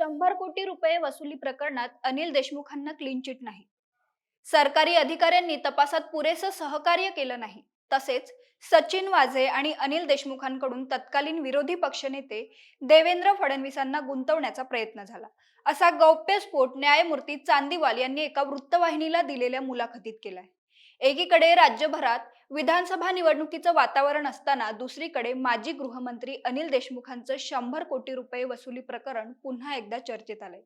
शंभर कोटी रुपये वसुली प्रकरणात अनिल देशमुखांना क्लीन चिट नाही. सरकारी अधिकाऱ्यांनी तपासात पुरेसं सहकार्य केलं नाही. तसेच सचिन वाझे आणि अनिल देशमुखांकडून तत्कालीन विरोधी पक्षनेते देवेंद्र फडणवीसांना गुंतवण्याचा प्रयत्न झाला. असा गौप्यस्फोट न्यायमूर्ती चांदीवाल यांनी एका वृत्तवाहिनीला दिलेल्या मुलाखतीत केलाय. एकीकडे राज्यभरात विधानसभा निवडणुकीचं वातावरण असताना दुसरीकडे माजी गृहमंत्री अनिल देशमुखांचं शंभर कोटी रुपये वसुली प्रकरण पुन्हा एकदा चर्चेत आलंय.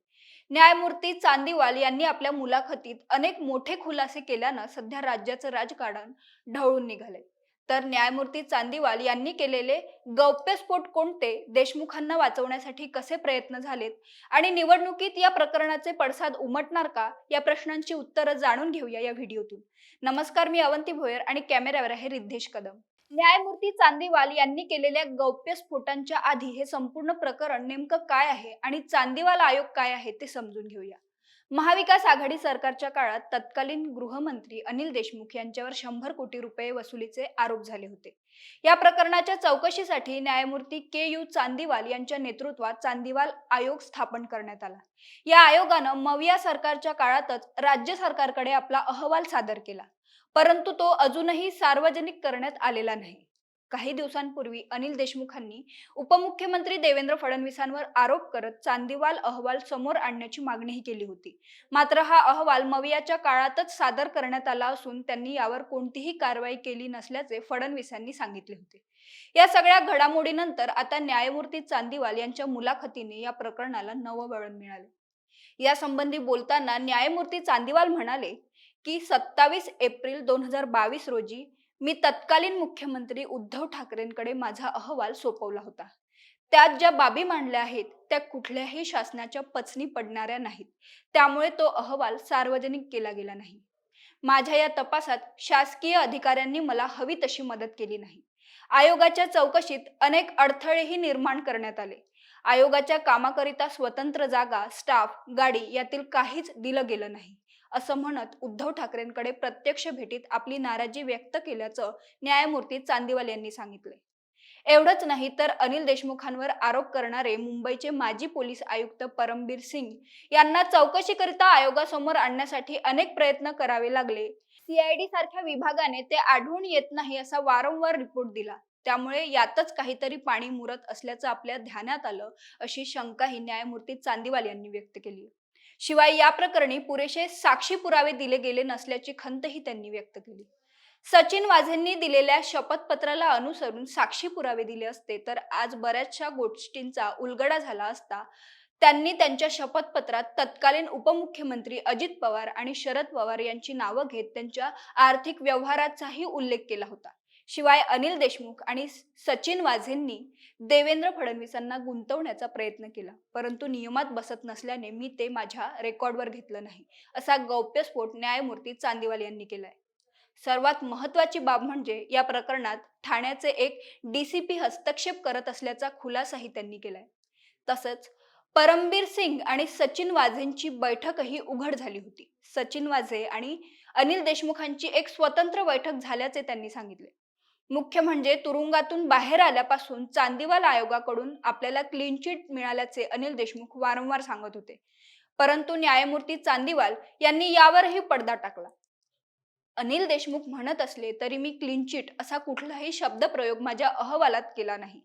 न्यायमूर्ती चांदीवाल यांनी आपल्या मुलाखतीत अनेक मोठे खुलासे केल्यानं सध्या राज्याचं राजकारण ढवळून निघालंय. तर न्यायमूर्ती चांदीवाल यांनी केलेले गौप्यस्फोट कोणते देशमुखांना वाचवण्यासाठी कसे प्रयत्न झालेत आणि निवडणुकीत या प्रकरणाचे पडसाद उमटणार का या प्रश्नांची उत्तरं जाणून घेऊया या व्हिडिओतून. नमस्कार मी अवंती भोयर आणि कॅमेऱ्यावर आहे रिद्धेश कदम. न्यायमूर्ती चांदीवाल यांनी केलेल्या गौप्यस्फोटांच्या आधी हे संपूर्ण प्रकरण नेमकं काय आहे आणि चांदीवाल आयोग काय आहे ते समजून घेऊया. महाविकास आघाडी सरकारच्या काळात तत्कालीन गृहमंत्री अनिल देशमुख यांच्यावर शंभर कोटी रुपये वसुलीचे आरोप झाले होते. या प्रकरणाच्या चौकशीसाठी न्यायमूर्ती के यू चांदीवाल यांच्या नेतृत्वात चांदीवाल आयोग स्थापन करण्यात आला. या आयोगानं मविया सरकारच्या काळातच राज्य सरकारकडे आपला अहवाल सादर केला परंतु तो अजूनही सार्वजनिक करण्यात आलेला नाही. काही दिवसांपूर्वी अनिल देशमुखांनी उपमुख्यमंत्री देवेंद्र फडणवीसांवर आरोप करत चांदीवाल अहवाल समोर आणण्याची मागणीही केली होती. मात्र हा अहवाल मवियाच्या काळातच सादर करण्यात आला असून त्यांनी यावर कोणतीही कारवाई केली नसल्याचे फडणवीसांनी सांगितले होते. या सगळ्या घडामोडीनंतर आता न्यायमूर्ती चांदीवाल यांच्या मुलाखतीने या प्रकरणाला नवं वळण मिळाले. या संबंधी बोलताना न्यायमूर्ती चांदीवाल म्हणाले की सत्तावीस एप्रिल दोन हजार बावीस रोजी मी तत्कालीन मुख्यमंत्री उद्धव ठाकरेंकडे माझा अहवाल सोपवला होता. त्यात ज्या बाबी मांडल्या आहेत त्या कुठल्याही शासनाच्या पचनी पडणाऱ्या नाहीत. त्यामुळे तो अहवाल सार्वजनिक केला गेला नाही. माझ्या या तपासात शासकीय अधिकाऱ्यांनी मला हवी तशी मदत केली नाही. आयोगाच्या चौकशीत अनेक अडथळेही निर्माण करण्यात आले. आयोगाच्या कामाकरिता स्वतंत्र जागा स्टाफ गाडी यातील काहीच दिलं गेलं नाही. असं म्हणत उद्धव ठाकरेंकडे प्रत्यक्ष भेटीत आपली नाराजी व्यक्त केल्याचं न्यायमूर्ती चांदीवाल यांनी सांगितले. एवढंच नाही तर अनिल देशमुखांवर आरोप करणारे मुंबईचे माजी पोलीस आयुक्त परमबीर सिंग यांना चौकशीकरिता आयोगासमोर आणण्यासाठी अनेक प्रयत्न करावे लागले. सीआयडी सारख्या विभागाने ते आढळून येत नाही असा वारंवार रिपोर्ट दिला. त्यामुळे यातच काहीतरी पाणी मुरत असल्याचं आपल्या ध्यानात आलं अशी शंकाही न्यायमूर्ती चांदीवाल यांनी व्यक्त केली. शिवाय या प्रकरणी पुरेसे साक्षी पुरावे दिले गेले नसल्याची खंतही त्यांनी व्यक्त केली. सचिन वाझेंनी दिलेल्या शपथपत्राला अनुसरून साक्षी पुरावे दिले असते तर आज बऱ्याचशा गोष्टींचा उलगडा झाला असता त्यांनी त्यांच्या शपथपत्रात तत्कालीन उपमुख्यमंत्री अजित पवार आणि शरद पवार यांची नावं घेत त्यांच्या आर्थिक व्यवहाराचाही उल्लेख केला होता. शिवाय अनिल देशमुख आणि सचिन वाझेंनी देवेंद्र फडणवीसांना गुंतवण्याचा प्रयत्न केला. परंतु नियमात बसत नसल्याने मी ते माझ्या रेकॉर्डवर घेतलं नाही असा गौप्यस्फोट न्यायमूर्ती चांदीवाल यांनी केलाय. सर्वात महत्वाची बाब म्हणजे या प्रकरणात ठाण्याचे एक डीसीपी हस्तक्षेप करत असल्याचा खुलासाही त्यांनी केलाय. तसंच परमबीर सिंग आणि सचिन वाझेंची बैठकही उघड झाली होती. सचिन वाझे आणि अनिल देशमुखांची एक स्वतंत्र बैठक झाल्याचे त्यांनी सांगितले. मुख्य म्हणजे तुरुंगातून बाहेर आल्यापासून चांदीवाल आयोगाकडून आपल्याला क्लीन चिट मिळाल्याचे अनिल देशमुख वारंवार सांगत होते. परंतु न्यायमूर्ती चांदीवाल यांनी यावरही पडदा टाकला. अनिल देशमुख म्हणत असले तरी मी क्लीन चिट असा कुठलाही शब्द प्रयोग माझ्या अहवालात केला नाही.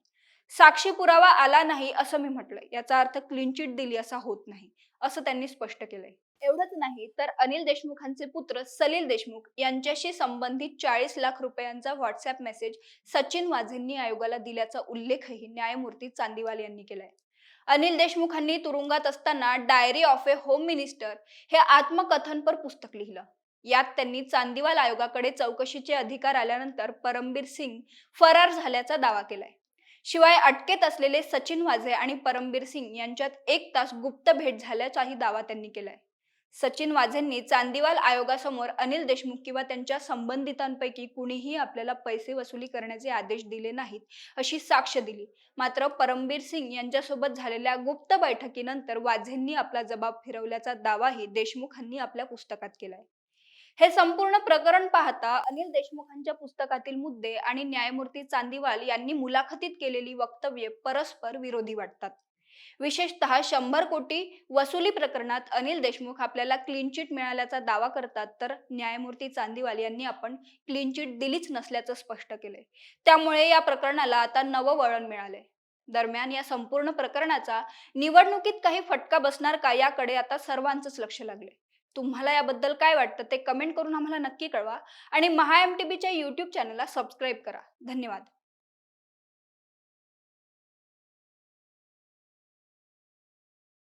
साक्षी पुरावा आला नाही असं मी म्हटलंय. याचा अर्थ क्लीन चिट दिली असा होत नाही असं त्यांनी स्पष्ट केलंय. एवढंच नाही तर अनिल देशमुखांचे पुत्र सलील देशमुख यांच्याशी संबंधित चाळीस लाख रुपयांचा व्हॉट्सअप मेसेज सचिन वाझेंनी आयोगाला दिल्याचा उल्लेखही न्यायमूर्ती चांदीवाल यांनी केलाय. अनिल देशमुखांनी तुरुंगात असताना diary of a home minister हे आत्मकथनपर पुस्तक लिहिलं. यात त्यांनी चांदीवाल आयोगाकडे चौकशीचे अधिकार आल्यानंतर परमबीर सिंग फरार झाल्याचा दावा केलाय. शिवाय अटकेत असलेले सचिन वाझे आणि परमबीर सिंग यांच्यात एक तास गुप्त भेट झाल्याचाही दावा त्यांनी केलाय. सचिन वाझेंनी चांदीवाल आयोगासमोर अनिल देशमुख किंवा त्यांच्या संबंधितांपैकी कुणीही आपल्याला पैसे वसुली करण्याचे आदेश दिले नाहीत अशी साक्ष दिली. मात्र परमबीर सिंग यांच्यासोबत झालेल्या गुप्त बैठकीनंतर वाझेंनी आपला जबाब फिरवल्याचा दावाही देशमुखांनी आपल्या पुस्तकात केलाय. हे संपूर्ण प्रकरण पाहता अनिल देशमुखांच्या पुस्तकातील मुद्दे आणि न्यायमूर्ती चांदीवाल यांनी मुलाखतीत केलेली वक्तव्ये परस्पर विरोधी वाटतात. विशेषतः शंभर कोटी वसुली प्रकरणात अनिल देशमुख आपल्याला क्लीन चिट मिळाल्याचा दावा करतात तर न्यायमूर्ती चांदीवाल यांनी आपण क्लीन चिट दिलीच नसल्याचं स्पष्ट केलंय. त्यामुळे या प्रकरणाला आता नवं वळण मिळाले दरम्यान या संपूर्ण प्रकरणाचा निवडणुकीत काही फटका बसणार का याकडे आता सर्वांचंच लक्ष लागले तुम्हाला याबद्दल काय वाटतं ते कमेंट करून आम्हाला नक्की कळवा आणि महा एम टी बीच्या यूट्यूब चॅनलला सबस्क्राईब करा. धन्यवाद.